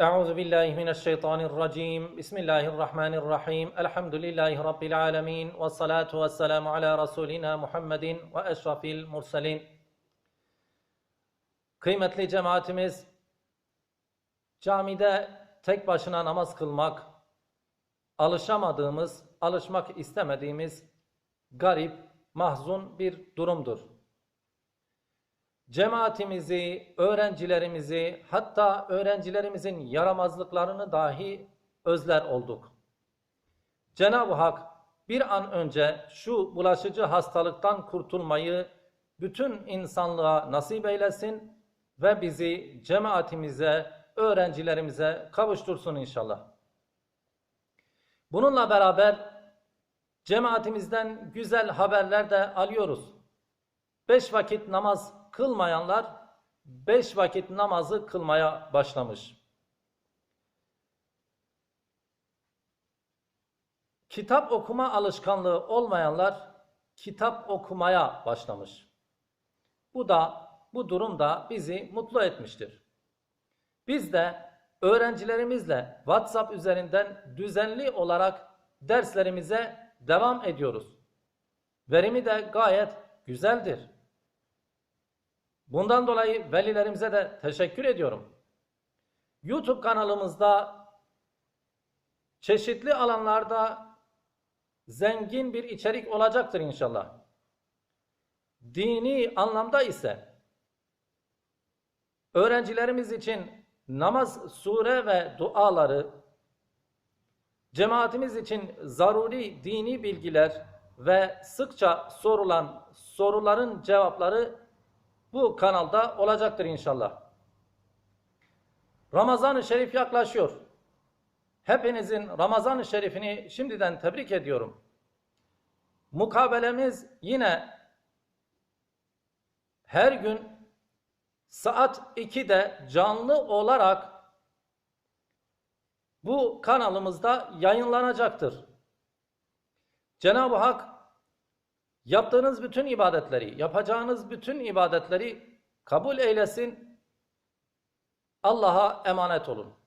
أعوذ بالله من الشيطان الرجيم بسم الله الرحمن الرحيم الحمد لله رب العالمين والصلاة والسلام على رسولنا محمد وأشرف المرسلين Kıymetli cemaatimiz, camide tek başına namaz kılmak, alışamadığımız, alışmak istemediğimiz garip, mahzun bir durumdur. Cemaatimizi, öğrencilerimizi, hatta öğrencilerimizin yaramazlıklarını dahi özler olduk. Cenab-ı Hak bir an önce şu bulaşıcı hastalıktan kurtulmayı bütün insanlığa nasip eylesin ve bizi cemaatimize, öğrencilerimize kavuştursun inşallah. Bununla beraber cemaatimizden güzel haberler de alıyoruz. Beş vakit namaz kılmayanlar beş vakit namazı kılmaya başlamış. Kitap okuma alışkanlığı olmayanlar kitap okumaya başlamış. Bu da bu durum da bizi mutlu etmiştir. Biz de öğrencilerimizle WhatsApp üzerinden düzenli olarak derslerimize devam ediyoruz. Verimi de gayet güzeldir. Bundan dolayı velilerimize de teşekkür ediyorum. YouTube kanalımızda çeşitli alanlarda zengin bir içerik olacaktır inşallah. Dini anlamda ise öğrencilerimiz için namaz, sure ve duaları, cemaatimiz için zaruri dini bilgiler ve sıkça sorulan soruların cevapları bu kanalda olacaktır inşallah. Ramazan-ı Şerif yaklaşıyor. Hepinizin Ramazan-ı Şerif'ini şimdiden tebrik ediyorum. Mukabelemiz yine her gün saat 2'de canlı olarak bu kanalımızda yayınlanacaktır. Cenab-ı Hak yaptığınız bütün ibadetleri, yapacağınız bütün ibadetleri kabul eylesin. Allah'a emanet olun.